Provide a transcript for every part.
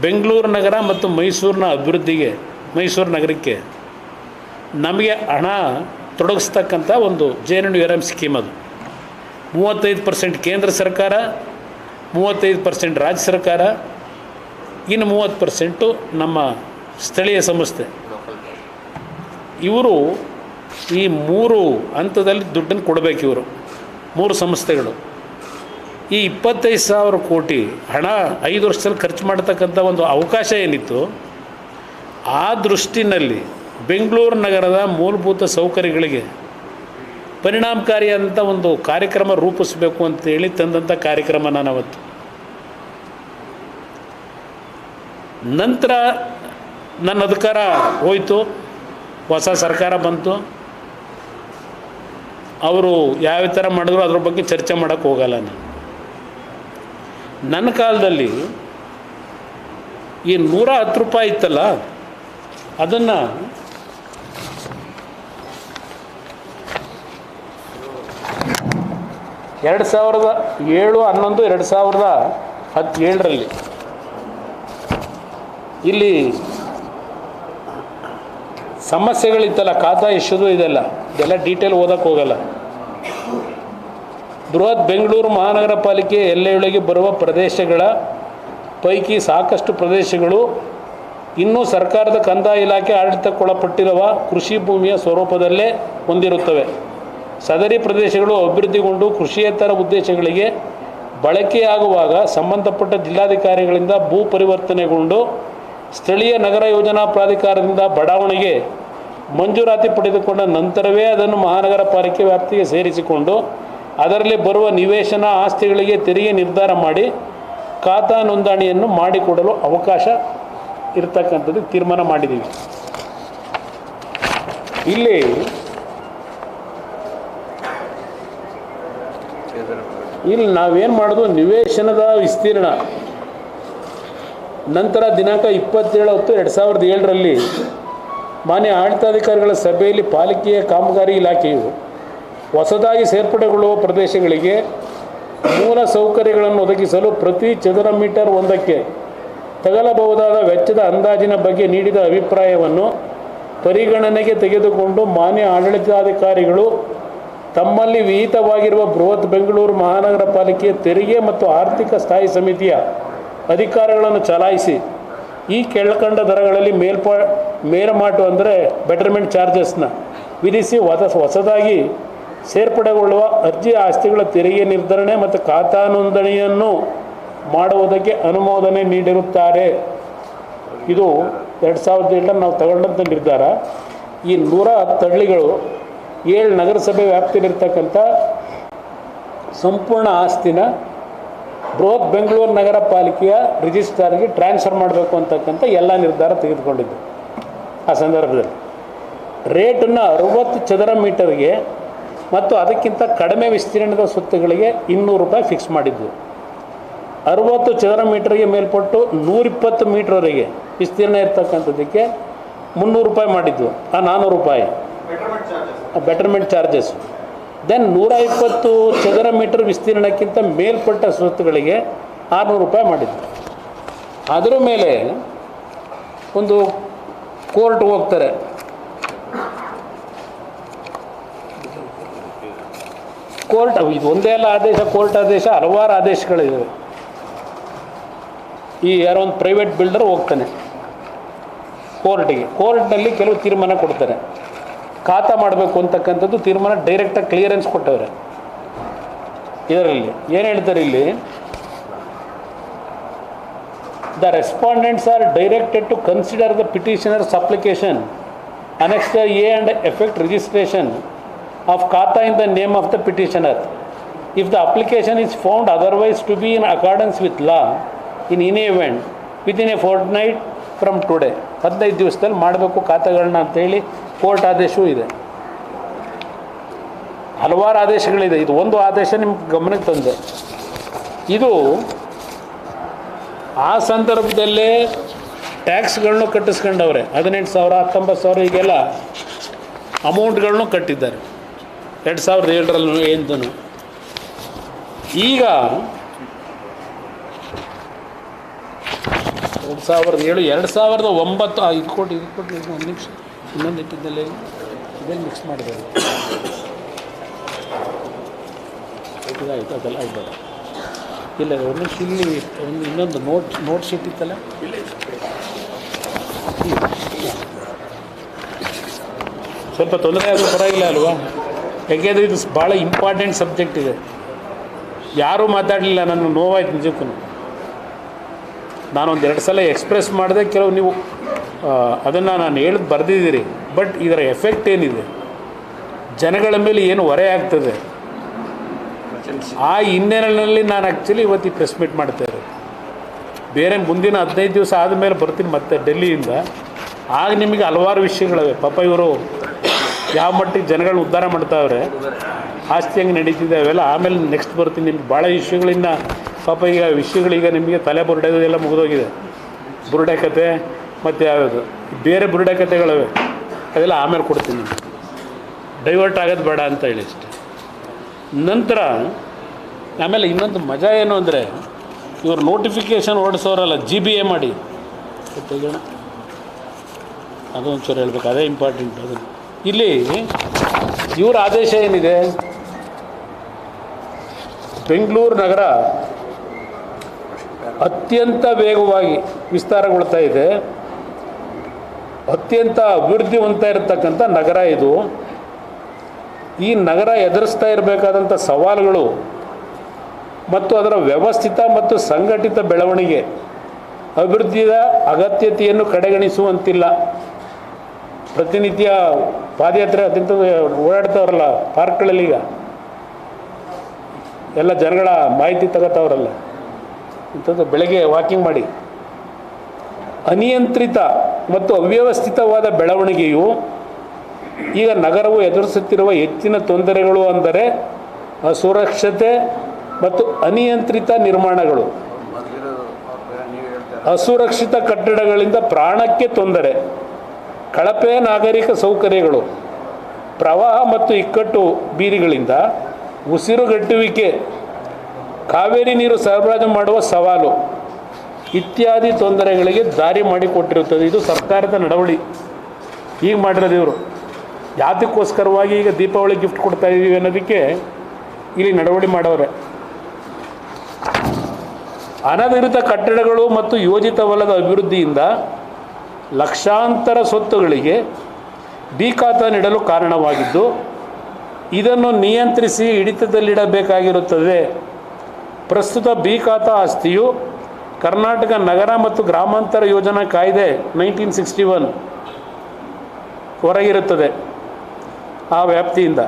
ಬೆಂಗಳೂರು ನಗರ ಮತ್ತು ಮೈಸೂರಿನ ಅಭಿವೃದ್ಧಿಗೆ, ಮೈಸೂರು ನಗರಕ್ಕೆ ನಮಗೆ ಹಣ ತೊಡಗಿಸ್ತಕ್ಕಂಥ ಒಂದು ಜೆ ಎನ್ ಯು ಸ್ಕೀಮ್ ಅದು. ಮೂವತ್ತೈದು ಪರ್ಸೆಂಟ್ ಕೇಂದ್ರ ಸರ್ಕಾರ, ಮೂವತ್ತೈದು ಪರ್ಸೆಂಟ್ ರಾಜ್ಯ ಸರ್ಕಾರ, ಇನ್ನು ಮೂವತ್ತು ಪರ್ಸೆಂಟು ನಮ್ಮ ಸ್ಥಳೀಯ ಸಂಸ್ಥೆ. ಇವರು ಈ ಮೂರು ಹಂತದಲ್ಲಿ ದುಡ್ಡನ್ನು ಕೊಡಬೇಕು ಇವರು. ಮೂರು ಸಂಸ್ಥೆಗಳು. ಈ ಇಪ್ಪತ್ತೈದು ಸಾವಿರ ಕೋಟಿ ಹಣ ಐದು ವರ್ಷದಲ್ಲಿ ಖರ್ಚು ಮಾಡತಕ್ಕಂಥ ಒಂದು ಅವಕಾಶ ಏನಿತ್ತು, ಆ ದೃಷ್ಟಿನಲ್ಲಿ ಬೆಂಗಳೂರು ನಗರದ ಮೂಲಭೂತ ಸೌಕರ್ಯಗಳಿಗೆ ಪರಿಣಾಮಕಾರಿಯಾದಂಥ ಒಂದು ಕಾರ್ಯಕ್ರಮ ರೂಪಿಸಬೇಕು ಅಂತೇಳಿ ತಂದಂಥ ಕಾರ್ಯಕ್ರಮ ನಾನು ಅವತ್ತು. ನಂತರ ನನ್ನ ಅಧಿಕಾರ ಹೋಯಿತು, ಹೊಸ ಸರ್ಕಾರ ಬಂತು. ಅವರು ಯಾವ ಥರ ಮಾಡಿದ್ರು ಅದ್ರ ಬಗ್ಗೆ ಚರ್ಚೆ ಮಾಡೋಕ್ಕೆ ಹೋಗಲ್ಲ ನಾನು. ನನ್ನ ಕಾಲದಲ್ಲಿ ಈ ನೂರ ಹತ್ತು ರೂಪಾಯಿ ಇತ್ತಲ್ಲ, ಅದನ್ನು ಎರಡು ಸಾವಿರದ ಏಳು, ಹನ್ನೊಂದು, ಎರಡು ಸಾವಿರದ ಹತ್ತು ಏಳರಲ್ಲಿ ಇಲ್ಲಿ ಸಮಸ್ಯೆಗಳಿತ್ತಲ್ಲ, ಖಾತಾ ಇಶ್ಯೂದು ಇದೆಲ್ಲ ಇದೆಲ್ಲ ಡೀಟೇಲ್ ಓದಕ್ಕೆ ಹೋಗಲ್ಲ. ಬೃಹತ್ ಬೆಂಗಳೂರು ಮಹಾನಗರ ಪಾಲಿಕೆ ಎಲ್ಲೆಯೊಳಗೆ ಬರುವ ಪ್ರದೇಶಗಳ ಪೈಕಿ ಸಾಕಷ್ಟು ಪ್ರದೇಶಗಳು ಇನ್ನೂ ಸರ್ಕಾರದ ಕಂದಾಯ ಇಲಾಖೆ ಆಡಳಿತಕ್ಕೊಳಪಟ್ಟಿರುವ ಕೃಷಿ ಭೂಮಿಯ ಸ್ವರೂಪದಲ್ಲೇ ಹೊಂದಿರುತ್ತವೆ. ಸದರಿ ಪ್ರದೇಶಗಳು ಅಭಿವೃದ್ಧಿಗೊಂಡು ಕೃಷಿಯೇತರ ಉದ್ದೇಶಗಳಿಗೆ ಬಳಕೆಯಾಗುವಾಗ ಸಂಬಂಧಪಟ್ಟ ಜಿಲ್ಲಾಧಿಕಾರಿಗಳಿಂದ ಭೂ ಪರಿವರ್ತನೆಗೊಂಡು ಸ್ಥಳೀಯ ನಗರ ಯೋಜನಾ ಪ್ರಾಧಿಕಾರದಿಂದ ಬಡಾವಣೆಗೆ ಮಂಜೂರಾತಿ ಪಡೆದುಕೊಂಡ ನಂತರವೇ ಅದನ್ನು ಮಹಾನಗರ ಪಾಲಿಕೆ ವ್ಯಾಪ್ತಿಗೆ ಸೇರಿಸಿಕೊಂಡು ಅದರಲ್ಲಿ ಬರುವ ನಿವೇಶನ ಆಸ್ತಿಗಳಿಗೆ ತೆರಿಗೆ ನಿರ್ಧಾರ ಮಾಡಿ ಖಾತಾ ನೋಂದಣಿಯನ್ನು ಮಾಡಿಕೊಡಲು ಅವಕಾಶ ಇರತಕ್ಕಂಥದ್ದು ತೀರ್ಮಾನ ಮಾಡಿದ್ದೀವಿ. ಇಲ್ಲಿ ಇಲ್ಲಿ ನಾವೇನು ಮಾಡೋದು? ನಿವೇಶನದ ವಿಸ್ತೀರ್ಣ. ನಂತರ ದಿನಾಂಕ ಇಪ್ಪತ್ತೇಳು ಹತ್ತು ಎರಡು ಸಾವಿರದ ಏಳರಲ್ಲಿ ಮಾನ್ಯ ಆಡಳಿತಾಧಿಕಾರಿಗಳ ಸಭೆಯಲ್ಲಿ ಪಾಲಿಕೆಯ ಕಾಮಗಾರಿ ಇಲಾಖೆಯು ಹೊಸದಾಗಿ ಸೇರ್ಪಡೆಗೊಳ್ಳುವ ಪ್ರದೇಶಗಳಿಗೆ ಮೂಲ ಸೌಕರ್ಯಗಳನ್ನು ಒದಗಿಸಲು ಪ್ರತಿ ಚದರ ಮೀಟರ್ ಒಂದಕ್ಕೆ ತಗಲಬಹುದಾದ ವೆಚ್ಚದ ಅಂದಾಜಿನ ಬಗ್ಗೆ ನೀಡಿದ ಅಭಿಪ್ರಾಯವನ್ನು ಪರಿಗಣನೆಗೆ ತೆಗೆದುಕೊಂಡು ಮಾನ್ಯ ಆಡಳಿತಾಧಿಕಾರಿಗಳು ತಮ್ಮಲ್ಲಿ ವಿಹಿತವಾಗಿರುವ ಬೃಹತ್ ಬೆಂಗಳೂರು ಮಹಾನಗರ ಪಾಲಿಕೆಯ ತೆರಿಗೆ ಮತ್ತು ಆರ್ಥಿಕ ಸ್ಥಾಯಿ ಸಮಿತಿಯ ಅಧಿಕಾರಗಳನ್ನು ಚಲಾಯಿಸಿ ಈ ಕೆಳಕಂಡ ದರಗಳಲ್ಲಿ ಮೇಲ್ಪ, ಮೇಲ್ಮಾಟು ಅಂದರೆ ಬೆಟರ್ಮೆಂಟ್ ಚಾರ್ಜಸ್ನ ವಿಧಿಸಿ ಹೊಸ, ಹೊಸದಾಗಿ ಸೇರ್ಪಡೆಗೊಳ್ಳುವ ಅರ್ಜಿ ಆಸ್ತಿಗಳ ತೆರಿಗೆ ನಿರ್ಧರಣೆ ಮತ್ತು ಖಾತಾ ನೋಂದಣಿಯನ್ನು ಮಾಡುವುದಕ್ಕೆ ಅನುಮೋದನೆ ನೀಡಿರುತ್ತಾರೆ. ಇದು ಎರಡು ಸಾವಿರದ ಏಳರಲ್ಲಿ ನಾವು ತಗೊಂಡಂಥ ನಿರ್ಧಾರ. ಈ ನೂರ ಹತ್ತು ಹಳ್ಳಿಗಳು ಏಳು ನಗರಸಭೆ ವ್ಯಾಪ್ತಿಯಲ್ಲಿರ್ತಕ್ಕಂಥ ಸಂಪೂರ್ಣ ಆಸ್ತಿನ ಬೃಹತ್ ಬೆಂಗಳೂರು ನಗರ ಪಾಲಿಕೆಯ ರಿಜಿಸ್ಟ್ರಾರ್ಗೆ ಟ್ರಾನ್ಸ್ಫರ್ ಮಾಡಬೇಕು ಅಂತಕ್ಕಂಥ ಎಲ್ಲ ನಿರ್ಧಾರ ತೆಗೆದುಕೊಂಡಿದ್ದು ಆ ಸಂದರ್ಭದಲ್ಲಿ. ರೇಟನ್ನು ಅರುವತ್ತು ಚದರ ಮೀಟರ್ಗೆ ಮತ್ತು ಅದಕ್ಕಿಂತ ಕಡಿಮೆ ವಿಸ್ತೀರ್ಣದ ಸ್ವತ್ತುಗಳಿಗೆ ಇನ್ನೂರು ರೂಪಾಯಿ ಫಿಕ್ಸ್ ಮಾಡಿದ್ದು ಅರುವತ್ತು ಚದರ ಮೀಟರ್ಗೆ ಮೇಲ್ಪಟ್ಟು ನೂರಿಪ್ಪತ್ತು ಮೀಟ್ರವರೆಗೆ ವಿಸ್ತೀರ್ಣ ಇರ್ತಕ್ಕಂಥದ್ದಕ್ಕೆ ಮುನ್ನೂರು ರೂಪಾಯಿ ಮಾಡಿದ್ದು ಆ ನಾನ್ನೂರು ರೂಪಾಯಿ. ಬೆಟರ್ಮೆಂಟ್ ಚಾರ್ಜಸ್ ದೆನ್ ನೂರ ಇಪ್ಪತ್ತು ಚದರ ಮೀಟರ್ ವಿಸ್ತೀರ್ಣಕ್ಕಿಂತ ಮೇಲ್ಪಟ್ಟ ಸ್ವತ್ತುಗಳಿಗೆ ಆರುನೂರು ರೂಪಾಯಿ ಮಾಡಿದ್ದು ಅದರ ಮೇಲೆ ಒಂದು ಕೋರ್ಟ್ ಹೋಗ್ತಾರೆ. ಕೋರ್ಟ್ ಇದು ಒಂದೇ ಅಲ್ಲ ಆದೇಶ, ಕೋರ್ಟ್ ಆದೇಶ, ಹಲವಾರು ಆದೇಶಗಳಿವೆ. ಈ ಯಾರೋ ಒಂದು ಪ್ರೈವೇಟ್ ಬಿಲ್ಡರ್ ಹೋಗ್ತಾನೆ. ಕೋರ್ಟಿಗೆ. ಕೋರ್ಟ್ನಲ್ಲಿ ಕೆಲವು ತೀರ್ಮಾನ ಕೊಡ್ತಾರೆ. ಖಾತಾ ಮಾಡಬೇಕು ಅಂತಕ್ಕಂಥದ್ದು ತೀರ್ಮಾನ ಡೈರೆಕ್ಟಾಗಿ ಕ್ಲಿಯರೆನ್ಸ್ ಕೊಟ್ಟವ್ರೆ. ಇದರಲ್ಲಿ ಏನು ಹೇಳ್ತಾರೆ ಇಲ್ಲಿ? The respondents are directed to consider the petitioner's application annexed A and effect registration of Kata in the name of the petitioner. If the application is found otherwise to be in accordance with law, in any event, within a fortnight from today, from today ಹದಿನೈದು ದಿವಸದಲ್ಲಿ ಮಾಡಬೇಕು ಖಾತೆಗಳನ್ನ ಅಂತೇಳಿ court ಆದೇಶವೂ ಇದೆ. ಹಲವಾರು ಆದೇಶಗಳಿದೆ. ಇದು ಒಂದು ಆದೇಶ ನಿಮ್ಮ ಗಮನಕ್ಕೆ ತಂದೆ. ಇದು ಆ ಸಂದರ್ಭದಲ್ಲೇ ಟ್ಯಾಕ್ಸ್ಗಳನ್ನೂ ಕಟ್ಟಿಸ್ಕೊಂಡವ್ರೆ. ಹದಿನೆಂಟು ಸಾವಿರ ಹತ್ತೊಂಬತ್ತು ಸಾವಿರ ಈಗೆಲ್ಲ ಅಮೌಂಟ್ಗಳನ್ನೂ ಕಟ್ಟಿದ್ದಾರೆ. ಎರಡು ಸಾವಿರದ ಏಳರಲ್ಲೂ ಏನು ಈಗ ಎರಡು ಸಾವಿರದ ಏಳು, ಎರಡು ಸಾವಿರದ ಒಂಬತ್ತು ಇದು ಕೊಟ್ಟು ಇದು ಕೊಟ್ಟು ಒಂದು ನಿಮಿಷ, ಇನ್ನೊಂದು ಇಟ್ಟಿದ್ದಲ್ಲಿ ಇದೇನು ಮಿಕ್ಸ್ ಮಾಡಿದೆ ಆಯಿತು ಅದೆಲ್ಲ ಆಗ್ಬೇಡ ಇಲ್ಲ, ಒಂದು ಇಲ್ಲಿ ಒಂದು ಇನ್ನೊಂದು ನೋಟ್ ನೋಟ್ ಶೀಟ್ ಇತ್ತಲ್ಲ? ಸ್ವಲ್ಪ ತೊಂದರೆ ಆದರೂ ಪರವಾಗಿಲ್ಲ ಅಲ್ವಾ? ಯಾಕೆಂದರೆ ಇದು ಭಾಳ ಇಂಪಾರ್ಟೆಂಟ್ ಸಬ್ಜೆಕ್ಟ್ ಇದೆ. ಯಾರೂ ಮಾತಾಡಲಿಲ್ಲ ನನ್ನ ನೋವಾಯ್ತು ನಿಜಕ್ಕೂ. ನಾನೊಂದು ಎರಡು ಸಲ ಎಕ್ಸ್ಪ್ರೆಸ್ ಮಾಡಿದೆ, ಕೆಲವು ನೀವು ಅದನ್ನು ನಾನು ಹೇಳಿ ಬರೆದಿದ್ದೀರಿ. ಬಟ್ ಇದರ ಎಫೆಕ್ಟ್ ಏನಿದೆ? ಜನಗಳ ಮೇಲೆ ಏನು ಹೊರೆ ಆಗ್ತದೆ? ಆ ಹಿನ್ನೆಲೆಯಲ್ಲಿ ನಾನು ಆ್ಯಕ್ಚುಲಿ ಇವತ್ತು ಪ್ರೆಸ್ ಮೀಟ್ ಮಾಡ್ತಾ ಇರೋದು. ಬೇರೆ ಮುಂದಿನ ಹದಿನೈದು ದಿವಸ ಆದಮೇಲೆ ಬರ್ತೀನಿ ಮತ್ತೆ ಡೆಲ್ಲಿಯಿಂದ. ಆಗ ನಿಮಗೆ ಹಲವಾರು ವಿಷಯಗಳಿವೆ. ಪಾಪ ಇವರು ಯಾವ ಮಟ್ಟಿಗೆ ಜನಗಳು ಉದ್ಧಾರ ಮಾಡ್ತಾವ್ರೆ, ಆಸ್ತಿ ಹೆಂಗೆ ನಡೀತಿದೆ ಅವೆಲ್ಲ, ಆಮೇಲೆ ನೆಕ್ಸ್ಟ್ ಬರ್ತೀನಿ, ನಿಮ್ಗೆ ಭಾಳ ವಿಷಯಗಳಿಂದ ಪಾಪ ಈಗ ವಿಷಯಗಳೀಗ ನಿಮಗೆ ತಲೆ ಬುರುಡೆದೆಲ್ಲ ಮುಗಿದೋಗಿದೆ. ಬುರುಡೆ ಕತೆ ಮತ್ತು ಯಾವ್ಯಾವುದು ಬೇರೆ ಬುರುಡೆ ಕತೆಗಳವೆ ಅದೆಲ್ಲ ಆಮೇಲೆ ಕೊಡ್ತೀನಿ. ಡೈವರ್ಟ್ ಆಗೋದು ಬೇಡ ಅಂತ ಹೇಳಿ ಅಷ್ಟೆ. ನಂತರ, ಆಮೇಲೆ ಇನ್ನೊಂದು ಮಜಾ ಏನು ಅಂದರೆ, ಇವರು ನೋಟಿಫಿಕೇಷನ್ ಓಡಿಸೋರಲ್ಲ ಜಿ ಬಿ ಎ ಮಾಡಿ. ಅದೊಂಚೂರು ಹೇಳ್ಬೇಕು, ಅದೇ ಇಂಪಾರ್ಟೆಂಟ್ ಅದು. ಇಲ್ಲಿ ಇವರ ಆದೇಶ ಏನಿದೆ? ಬೆಂಗಳೂರು ನಗರ ಅತ್ಯಂತ ವೇಗವಾಗಿ ವಿಸ್ತಾರಗೊಳ್ತಾ ಇದೆ. ಅತ್ಯಂತ ಅಭಿವೃದ್ಧಿ ಹೊಂದ್ತಾ ಇರತಕ್ಕಂಥ ನಗರ ಇದು. ಈ ನಗರ ಎದುರಿಸ್ತಾ ಇರಬೇಕಾದಂಥ ಸವಾಲುಗಳು ಮತ್ತು ಅದರ ವ್ಯವಸ್ಥಿತ ಮತ್ತು ಸಂಘಟಿತ ಬೆಳವಣಿಗೆ, ಅಭಿವೃದ್ಧಿಯ ಅಗತ್ಯತೆಯನ್ನು ಕಡೆಗಣಿಸುವಂತಿಲ್ಲ. ಪ್ರತಿನಿತ್ಯ ಪಾದಯಾತ್ರೆ ಅತ್ಯಂತ ಓಡಾಡ್ತಾವ್ರಲ್ಲ ಪಾರ್ಕ್ಗಳಲ್ಲಿ ಈಗ. ಎಲ್ಲ ಜನಗಳ ಮಾಹಿತಿ ತಗೋತಾವ್ರಲ್ಲ. ಇಂಥದ್ದು ಬೆಳಗ್ಗೆ ವಾಕಿಂಗ್ ಮಾಡಿ. ಅನಿಯಂತ್ರಿತ ಮತ್ತು ಅವ್ಯವಸ್ಥಿತವಾದ ಬೆಳವಣಿಗೆಯು ಈಗ ನಗರವು ಎದುರಿಸುತ್ತಿರುವ ಹೆಚ್ಚಿನ ತೊಂದರೆಗಳು ಅಂದರೆ ಅಸುರಕ್ಷತೆ ಮತ್ತು ಅನಿಯಂತ್ರಿತ ನಿರ್ಮಾಣಗಳು. ಅಸುರಕ್ಷಿತ ಕಟ್ಟಡಗಳಿಂದ ಪ್ರಾಣಕ್ಕೆ ತೊಂದರೆ. ಕಳಪೆ ನಾಗರಿಕ ಸೌಕರ್ಯಗಳು, ಪ್ರವಾಹ ಮತ್ತು ಇಕ್ಕಟ್ಟು ಬೀದಿಗಳಿಂದ ಉಸಿರುಗಟ್ಟುವಿಕೆ, ಕಾವೇರಿ ನೀರು ಸರಬರಾಜು ಮಾಡುವ ಸವಾಲು ಇತ್ಯಾದಿ ತೊಂದರೆಗಳಿಗೆ ದಾರಿ ಮಾಡಿಕೊಟ್ಟಿರುತ್ತದೆ. ಇದು ಸರ್ಕಾರದ ನಡವಳಿ. ಈಗ ಮಾಡಿರೋದು ಇವರು ಯಾತಕ್ಕೋಸ್ಕರವಾಗಿ ಈಗ ದೀಪಾವಳಿ ಗಿಫ್ಟ್ ಕೊಡ್ತಾ ಇದ್ದೀವಿ ಅನ್ನೋದಕ್ಕೆ ಇಲ್ಲಿ ನಡವಳಿ ಮಾಡವ್ರೆ ಅನಧಿಕೃತ ಕಟ್ಟಡಗಳು ಮತ್ತು ಯೋಜಿತವಲ್ಲದ ಅಭಿವೃದ್ಧಿಯಿಂದ ಲಕ್ಷಾಂತರ ಸ್ವತ್ತುಗಳಿಗೆ ಬೀಕಾತ ನೀಡಲು ಕಾರಣವಾಗಿದ್ದು, ಇದನ್ನು ನಿಯಂತ್ರಿಸಿ ಹಿಡಿತದಲ್ಲಿಡಬೇಕಾಗಿರುತ್ತದೆ. ಪ್ರಸ್ತುತ ಬೀಕಾತ ಆಸ್ತಿಯು ಕರ್ನಾಟಕ ನಗರ ಮತ್ತು ಗ್ರಾಮಾಂತರ ಯೋಜನಾ ಕಾಯ್ದೆ ನೈನ್ಟೀನ್ ಸಿಕ್ಸ್ಟಿ ಒನ್ ಹೊರಗಿರುತ್ತದೆ ಆ ವ್ಯಾಪ್ತಿಯಿಂದ.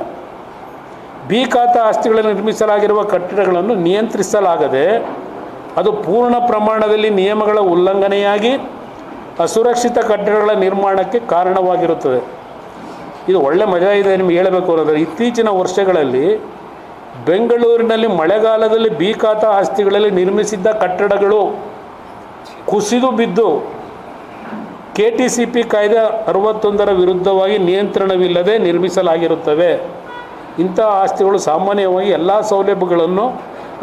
ಬಿ ಖಾತಾ ಆಸ್ತಿಗಳನ್ನು ನಿರ್ಮಿಸಲಾಗಿರುವ ಕಟ್ಟಡಗಳನ್ನು ನಿಯಂತ್ರಿಸಲಾಗದೆ ಅದು ಪೂರ್ಣ ಪ್ರಮಾಣದಲ್ಲಿ ನಿಯಮಗಳ ಉಲ್ಲಂಘನೆಯಾಗಿ ಅಸುರಕ್ಷಿತ ಕಟ್ಟಡಗಳ ನಿರ್ಮಾಣಕ್ಕೆ ಕಾರಣವಾಗಿರುತ್ತದೆ. ಇದು ಒಳ್ಳೆ ಮಜಾ ಇದೆ ನಿಮ್ಗೆ ಹೇಳಬೇಕು ಅನ್ನೋದ್ರೆ ಇತ್ತೀಚಿನ ವರ್ಷಗಳಲ್ಲಿ ಬೆಂಗಳೂರಿನಲ್ಲಿ ಮಳೆಗಾಲದಲ್ಲಿ ಬೀಕಾತ ಆಸ್ತಿಗಳಲ್ಲಿ ನಿರ್ಮಿಸಿದ್ದ ಕಟ್ಟಡಗಳು ಕುಸಿದು ಬಿದ್ದು ಕೆ ಟಿ ಸಿ ಪಿ ಕಾಯ್ದೆ ಅರವತ್ತೊಂದರ ವಿರುದ್ಧವಾಗಿ ನಿಯಂತ್ರಣವಿಲ್ಲದೆ ನಿರ್ಮಿಸಲಾಗಿರುತ್ತವೆ. ಇಂಥ ಆಸ್ತಿಗಳು ಸಾಮಾನ್ಯವಾಗಿ ಎಲ್ಲ ಸೌಲಭ್ಯಗಳನ್ನು,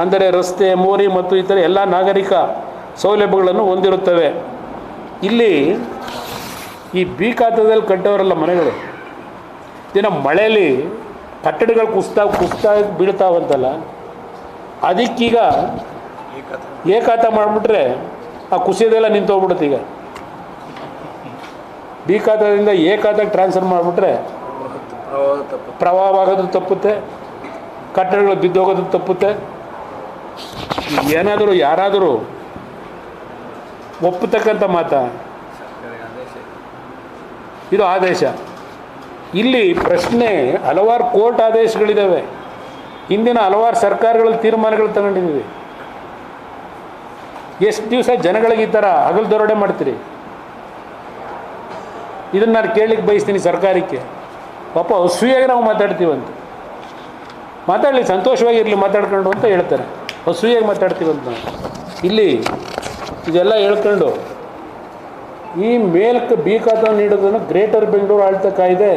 ಅಂದರೆ ರಸ್ತೆ, ಮೋರಿ ಮತ್ತು ಇತರ ಎಲ್ಲ ನಾಗರಿಕ ಸೌಲಭ್ಯಗಳನ್ನು ಹೊಂದಿರುತ್ತವೆ. ಇಲ್ಲಿ ಈ ಬೀಕಾತದಲ್ಲಿ ಕಟ್ಟೋರಲ್ಲ ಮನೆಗಳು. ದಿನ ಮಳೆಯಲ್ಲಿ ಕಟ್ಟಡಗಳು ಕುಸ್ತಾ ಕುಸ್ತಾ ಬೀಳ್ತಾವಂತಲ್ಲ ಅದಕ್ಕೀಗ ಏಕಾತ ಮಾಡಿಬಿಟ್ರೆ ಆ ಕುಸಿಯೋದೆಲ್ಲ ನಿಂತೋಗ್ಬಿಡುತ್ತೆ ಈಗ. ಬಿ ಖಾತಾದಿಂದ ಎ ಖಾತಾಗೆ ಟ್ರಾನ್ಸ್ಫರ್ ಮಾಡಿಬಿಟ್ರೆ ಪ್ರವಾಹ ಆಗೋದು ತಪ್ಪುತ್ತೆ, ಕಟ್ಟಡಗಳು ಬಿದ್ದೋಗೋದು ತಪ್ಪುತ್ತೆ. ಏನಾದರೂ ಯಾರಾದರೂ ಒಪ್ಪತಕ್ಕಂಥ ಮಾತಾ. ಇದು ಆದೇಶ. ಇಲ್ಲಿ ಪ್ರಶ್ನೆ ಹಲವಾರು ಕೋರ್ಟ್ ಆದೇಶಗಳಿದ್ದಾವೆ ಹಿಂದಿನ ಹಲವಾರು ಸರ್ಕಾರಗಳ ತೀರ್ಮಾನಗಳು ತಗೊಂಡಿದ್ದೀವಿ ಎಷ್ಟು ದಿವಸ ಜನಗಳಿಗೆ ಈ ಥರ ಹಗಲು ದರೋಡೆ ಮಾಡ್ತೀರಿ? ಇದನ್ನು ನಾನು ಕೇಳಲಿಕ್ಕೆ ಬಯಸ್ತೀನಿ ಸರ್ಕಾರಕ್ಕೆ. ಪಾಪ ಹಸುವಿಯಾಗಿ ನಾವು ಮಾತಾಡ್ತೀವಂತ ಮಾತಾಡಲಿ, ಸಂತೋಷವಾಗಿರಲಿ ಮಾತಾಡ್ಕೊಂಡು ಅಂತ ಹೇಳ್ತಾರೆ. ಹಸುವಿಯಾಗಿ ಮಾತಾಡ್ತೀವಂತ ನಾವು ಇಲ್ಲಿ ಇದೆಲ್ಲ ಹೇಳ್ಕೊಂಡು ಈ ಮೇಲ್ಕ ಬಿ ಖಾತಾ ನೀಡೋದನ್ನು ಗ್ರೇಟರ್ ಬೆಂಗಳೂರು ಆಳ್ತ ಕಾಯ್ದೆ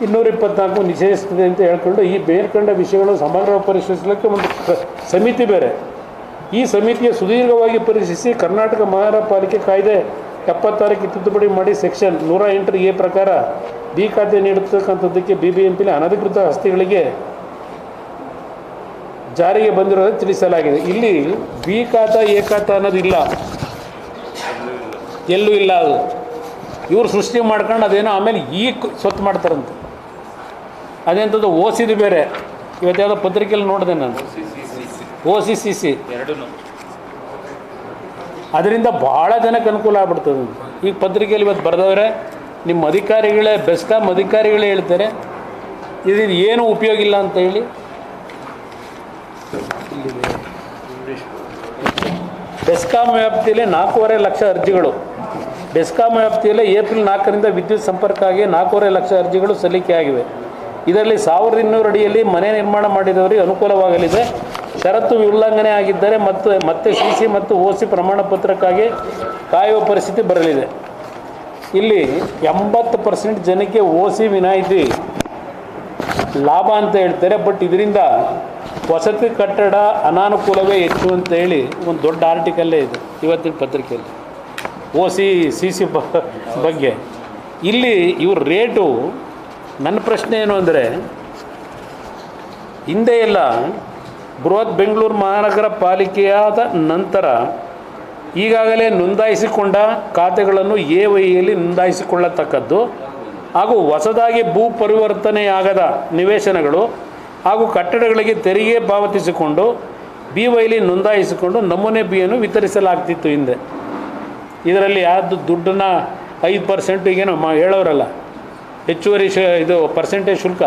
ಇನ್ನೂರ ಇಪ್ಪತ್ನಾಲ್ಕು ನಿಷೇಧಿಸ್ತದೆ ಅಂತ ಹೇಳ್ಕೊಂಡು ಈ ಬೇರ್ಕಂಡ ವಿಷಯಗಳು ಸಮಗ್ರ ಪರಿಶೀಲಿಸಲಿಕ್ಕೆ ಒಂದು ಸಮಿತಿ ಬೇರೆ. ಈ ಸಮಿತಿಯ ಸುದೀರ್ಘವಾಗಿ ಪರಿಶೀಲಿಸಿ ಕರ್ನಾಟಕ ಮಹಾನಗರ ಪಾಲಿಕೆ ಕಾಯ್ದೆ ಎಪ್ಪತ್ತಾರಕ್ಕೆ ತಿದ್ದುಪಡಿ ಮಾಡಿ ಸೆಕ್ಷನ್ ನೂರ ಎಂಟರ ಎ ಪ್ರಕಾರ ಬಿ ಖಾತೆ ನೀಡತಕ್ಕಂಥದ್ದಕ್ಕೆ ಬಿ ಬಿ ಎಂ ಪಿಲಿ ಅನಧಿಕೃತ ಆಸ್ತಿಗಳಿಗೆ ಜಾರಿಗೆ ಬಂದಿರೋದು ತಿಳಿಸಲಾಗಿದೆ. ಇಲ್ಲಿ ಬಿ ಖಾತ ಎ ಖಾತ ಅನ್ನೋದು ಇಲ್ಲ. ಎಲ್ಲೂ ಇಲ್ಲ ಅದು. ಇವ್ರು ಸೃಷ್ಟಿ ಮಾಡ್ಕೊಂಡು ಅದೇನೋ ಆಮೇಲೆ ಈ ಸ್ವತ್ತು ಮಾಡ್ತಾರಂತೆ. ಅದೆಂಥದ್ದು ಓಸಿದು ಬೇರೆ. ಇವತ್ತು ಯಾವುದೋ ಪತ್ರಿಕೆಯಲ್ಲಿ ನೋಡಿದೆ ನಾನು. O C C C. ಅದರಿಂದ ಭಾಳ ಜನಕ್ಕೆ ಅನುಕೂಲ ಆಗ್ಬಿಡ್ತದೆ. ಈಗ ಪತ್ರಿಕೆಯಲ್ಲಿ ಇವತ್ತು ಬರೆದವ್ರೆ ನಿಮ್ಮ ಅಧಿಕಾರಿಗಳೇ ಬೆಸ್ಕಾಮ್ ಅಧಿಕಾರಿಗಳೇ ಹೇಳ್ತಾರೆ. ಇದು ಏನು ಉಪಯೋಗ ಇಲ್ಲ ಅಂತ ಹೇಳಿ ಬೆಸ್ಕಾಂ ವ್ಯಾಪ್ತಿಯಲ್ಲಿ ನಾಲ್ಕೂವರೆ ಲಕ್ಷ ಅರ್ಜಿಗಳು. ಬೆಸ್ಕಾಂ ವ್ಯಾಪ್ತಿಯಲ್ಲಿ ಏಪ್ರಿಲ್ ನಾಲ್ಕರಿಂದ ವಿದ್ಯುತ್ ಸಂಪರ್ಕಕ್ಕಾಗಿ ನಾಲ್ಕೂವರೆ ಲಕ್ಷ ಅರ್ಜಿಗಳು ಸಲ್ಲಿಕೆಯಾಗಿವೆ. ಇದರಲ್ಲಿ ಸಾವಿರದ ಇನ್ನೂರು ಅಡಿಯಲ್ಲಿ ಮನೆ ನಿರ್ಮಾಣ ಮಾಡಿದವರಿಗೆ ಅನುಕೂಲವಾಗಲಿದೆ. ಷರತ್ತು ಉಲ್ಲಂಘನೆ ಆಗಿದ್ದರೆ ಮತ್ತು ಮತ್ತೆ ಸಿ ಸಿ ಮತ್ತು ಓ ಸಿ ಪ್ರಮಾಣ ಪತ್ರಕ್ಕಾಗಿ ಕಾಯುವ ಪರಿಸ್ಥಿತಿ ಬರಲಿದೆ. ಇಲ್ಲಿ ಎಂಬತ್ತು ಪರ್ಸೆಂಟ್ ಜನಕ್ಕೆ ಓ ಸಿ ವಿನಾಯಿತಿ ಲಾಭ ಅಂತ ಹೇಳ್ತಾರೆ. ಬಟ್ ಇದರಿಂದ ವಸತಿ ಕಟ್ಟಡ ಅನಾನುಕೂಲವೇ ಹೆಚ್ಚು ಅಂತ ಹೇಳಿ ಒಂದು ದೊಡ್ಡ ಆರ್ಟಿಕಲ್ಲೇ ಇದೆ ಇವತ್ತಿನ ಪತ್ರಿಕೆಯಲ್ಲಿ. ಓ ಸಿ ಸಿ ಸಿ ಬಗ್ಗೆ. ಇಲ್ಲಿ ಇವ್ರ ರೇಟು ನನ್ನ ಪ್ರಶ್ನೆ ಏನು ಅಂದರೆ, ಹಿಂದೆ ಎಲ್ಲ ಬೃಹತ್ ಬೆಂಗಳೂರು ಮಹಾನಗರ ಪಾಲಿಕೆಯಾದ ನಂತರ ಈಗಾಗಲೇ ನೋಂದಾಯಿಸಿಕೊಂಡ ಖಾತೆಗಳನ್ನು ಎ ವೈಯಲ್ಲಿ ನೋಂದಾಯಿಸಿಕೊಳ್ಳತಕ್ಕದ್ದು ಹಾಗೂ ಹೊಸದಾಗಿ ಭೂ ಪರಿವರ್ತನೆಯಾಗದ ನಿವೇಶನಗಳು ಹಾಗೂ ಕಟ್ಟಡಗಳಿಗೆ ತೆರಿಗೆ ಪಾವತಿಸಿಕೊಂಡು ಬಿ ವೈಲಿ ನೋಂದಾಯಿಸಿಕೊಂಡು ನಮೂನೆ ಬಿಯನ್ನು ವಿತರಿಸಲಾಗ್ತಿತ್ತು ಹಿಂದೆ. ಇದರಲ್ಲಿ ಯಾರ್ದು ದುಡ್ಡನ್ನು ಐದು ಪರ್ಸೆಂಟಿಗೇನೋ ಮಾ ಹೇಳೋರಲ್ಲ ಹೆಚ್ಚುವರಿ ಶ ಇದು ಪರ್ಸೆಂಟೇಜ್ ಶುಲ್ಕ.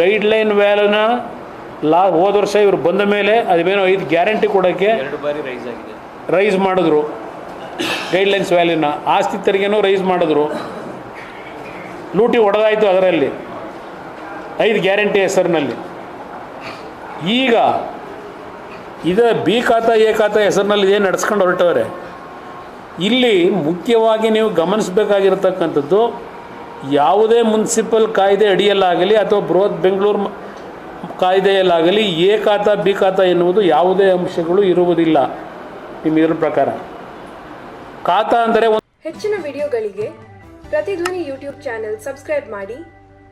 ಗೈಡ್ಲೈನ್ ವ್ಯಾಲ್ಯೂನ ಲಾ ಹೋದ ವರ್ಷ ಇವರು ಬಂದ ಮೇಲೆ ಅದೇನೋ ಐದು ಗ್ಯಾರಂಟಿ ಕೊಡೋಕ್ಕೆ ಎರಡು ಬಾರಿ ರೈಸ್ ಆಗಿದೆ. ರೈಸ್ ಮಾಡಿದ್ರು. ಗೈಡ್ಲೈನ್ಸ್ ವ್ಯಾಲ್ಯೂನ ಆಸ್ತಿ ತೆರಿಗೆನೂ ರೈಸ್ ಮಾಡಿದ್ರು. ಲೂಟಿ ಹೊಡೆದಾಯಿತು ಅದರಲ್ಲಿ. ಐದು ಗ್ಯಾರಂಟಿ ಹೆಸರಿನಲ್ಲಿ. ಈಗ ಇದ ಬಿ ಖಾತ, ಎ ಖಾತ ಹೆಸರಿನಲ್ಲಿ ಏನು ನಡೆಸ್ಕೊಂಡು ಹೊರಟವ್ರೆ? ಇಲ್ಲಿ ಮುಖ್ಯವಾಗಿ ನೀವು ಗಮನಿಸಬೇಕಾಗಿರ್ತಕ್ಕಂಥದ್ದು ಯಾವುದೇ ಮುನ್ಸಿಪಲ್ ಕಾಯ್ದೆ ಅಡಿಯಲ್ಲಾಗಲಿ ಅಥವಾ ಬೃಹತ್ ಬೆಂಗಳೂರು ಕಾಯ್ದೆಯಲ್ಲಾಗಲಿ ಎ ಖಾತ, ಬಿ ಖಾತ ಎನ್ನುವುದು ಯಾವುದೇ ಅಂಶಗಳು ಇರುವುದಿಲ್ಲ. ನಿಮ್ಮ ಇದ್ರ ಪ್ರಕಾರ. ಖಾತಾ ಅಂದರೆ ಹೆಚ್ಚಿನ ವಿಡಿಯೋಗಳಿಗೆ ಪ್ರತಿಧ್ವನಿ ಯೂಟ್ಯೂಬ್ ಚಾನೆಲ್ ಸಬ್ಸ್ಕ್ರೈಬ್ ಮಾಡಿ.